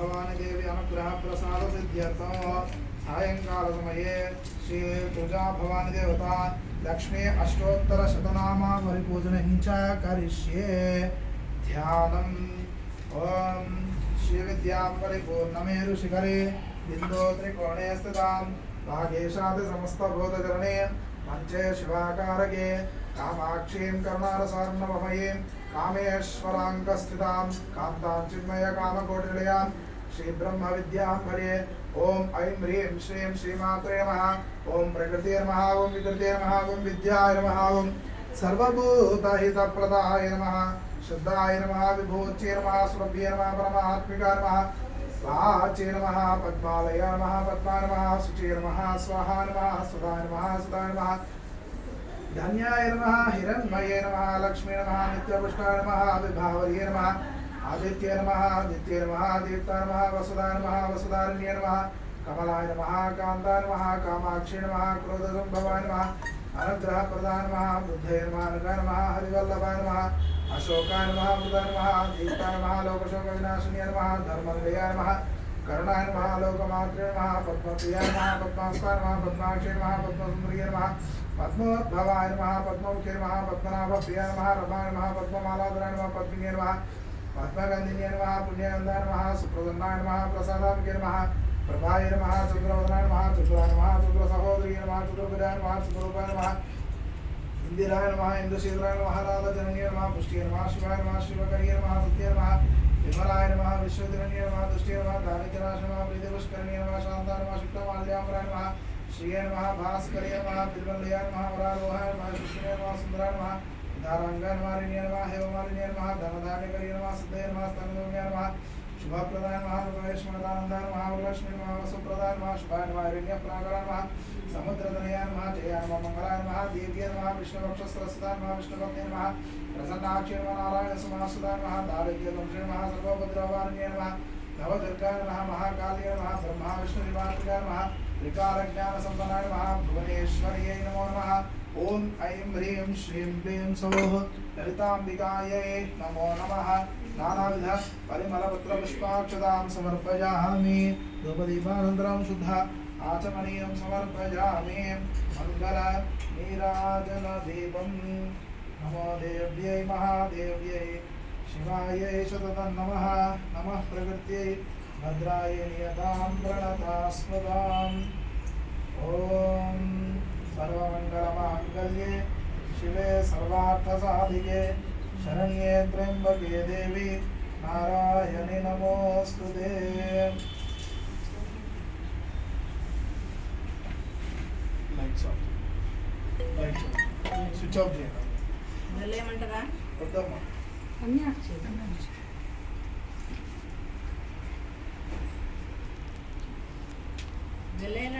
भवानदेवी अनुग्रहप्रसादसिद्ध्यर्थं सायङ्कालसमये श्रीपूजाभवानिदेवता लक्ष्मी अष्टोत्तरशतनामापरिपूजनम् च करिष्ये ध्यानम्। ॐ श्रीविद्यापरिपूर्णमेरुशिखरे భవాని దేవత లక్ష్మీ అష్టోత్తర శతనామా పరిపూజన కరిష్యే ధ్యానం ఓం శ్రీ విద్యా పరిపూర్ణమేరు శిఖరే బిందో త్రికోణే స్థితాం భాగేశాది సమస్త బోధచరణే మంచే శివాకారకే కామాక్షీం కరుణారసార్ణమయీం కామేశ్వరాంకస్థితాం కాంతాం చిన్మయ కామకోటినిలయాం శ్రీ బ్రహ్మ విద్యాంబరే ఓం ఐం హ్రీం శ్రీం శ్రీమాత్రే నమః स्वाहाचे नमः पद्मालय नमः पद्मा नमः शुचे नमः स्वाहा नमः सुधा नमः सुधा नमः धन्याय नमः हिरण्मये नमः लक्ष्मी नमः नित्यपुष्टाय नमः विभावर्ये नमः आदित्य नमः आदित्य नमः दीप्ता नमः वसुधा नमः वसुधारण्ये नमः कमलाय नमः कान्ताय नमः कामाक्षी नमः क्रोधसम्भवाय नमः अनुग्रहप्रदाय नमः बुद्धये नमः नमः हरिवल्लभाय नमः అశోకాయ నమ అమృతాయ నమ దీప్తాయ నమ లోకశోక వినాశిని నమ ధర్మన్వయాయ నమ కరుణాయ నమ లోకమాత్రే నమ పద్మప్రియాయ నమ పద్మాస్కాయ నమ పద్మాక్షే నమ పద్మసుందరియ నమ పద్మోద్భవాయ నమ పద్మముఖే నమ పద్మనాభ ప్రియాయ నమ రమాయ నమ పద్మమాలాధరాయ నమ పద్మినే నమ పద్మగంధిని నమ పుణ్యానందాయ నమ సుప్రసన్నాయ నమ ప్రసాదాంకే నమ ప్రభాయ నమ చంద్రవదనాయ నమ చంద్రాయ నమ చంద్ర సహోదరి నమ చంద్రపురాయ నమ చంద్రూపాయ నమ ఇందిరాయ నమ ఇంద్రశీలాయ నమ రాలజననీయ నమ పుష్టియ నమ శివాయ నమ శివకరియ నమ సత్య నమ విమలాయ నమ విశ్వజననీయ నమ దుష్టియ నమ దారిద్రాశ నమ ప్రీతిపుష్కరణీయ నమ శాంతాయ నమ శుక్లమాల్యామరాయ నమ శ్రియ నమ భాస్కరియ నమ పిల్వల్లయ నమ వరారోహాయ నమ శిష్య నమ సుందరాయ నమ దారాంగ నమ రిణ్య నమ హేవమాలిన్య నమ ధనధాన్యకరియ నమ సిద్ధయ నమ స్తన్యోగ్య నమ శుభప్రదాన్ మహాలక్ష్మణానందాన్ మహాలక్ష్మి మహాసుప్రదాన్ మహాశుభాన్ మహారణ్యప్రాగరాన్ మహా సముద్రధనయాన్ మహా జయాన్ మహమంగళాన్ మహా దీర్ఘ్యన్ మహా విష్ణువక్షస్రసుదాన్ మహా విష్ణుభక్తిన్ మహా ప్రసన్నాక్షి నారాయణ సుమహాసుదాన్ మహా దారిద్ర్యదంశ్రీ మహా సర్వభద్రవారణ్యన్ మహా నవదుర్గాన్ మహా మహాకాళీయ మహా బ్రహ్మా విష్ణు నివాసగాన్ మహా త్రికాలజ్ఞాన సంపన్నాన్ మహా భువనేశ్వర్యై నమో నమః ॐ ऐं ह्रीं श्रीं क्लीं सौः ललिताम्बिकायै नमो नमः। नानाविध परिमलपत्रपुष्पाक्षतां समर्पयामि। धूपदीपानन्तरं शुद्ध आचमनीयं समर्पयामि। मङ्गल नीराजनदीपं नमो देव्यै महादेव्यै शिवायै सततं नमः। नमः प्रकृत्यै भद्राय नियतां प्रणतास्पदाम् ॐ सर्वमङ्गलमाङ्गल्ये शिवे सर्वार्थसाधिके शरण्ये त्र्यम्बके देवी नारायणि नमोऽस्तु ते lights off lights off switch off చేయండి వెళ్ళేమంటారా వద్దమ్మా అన్నీ ఆఫ్ చేద్దాం వెళ్ళేనండి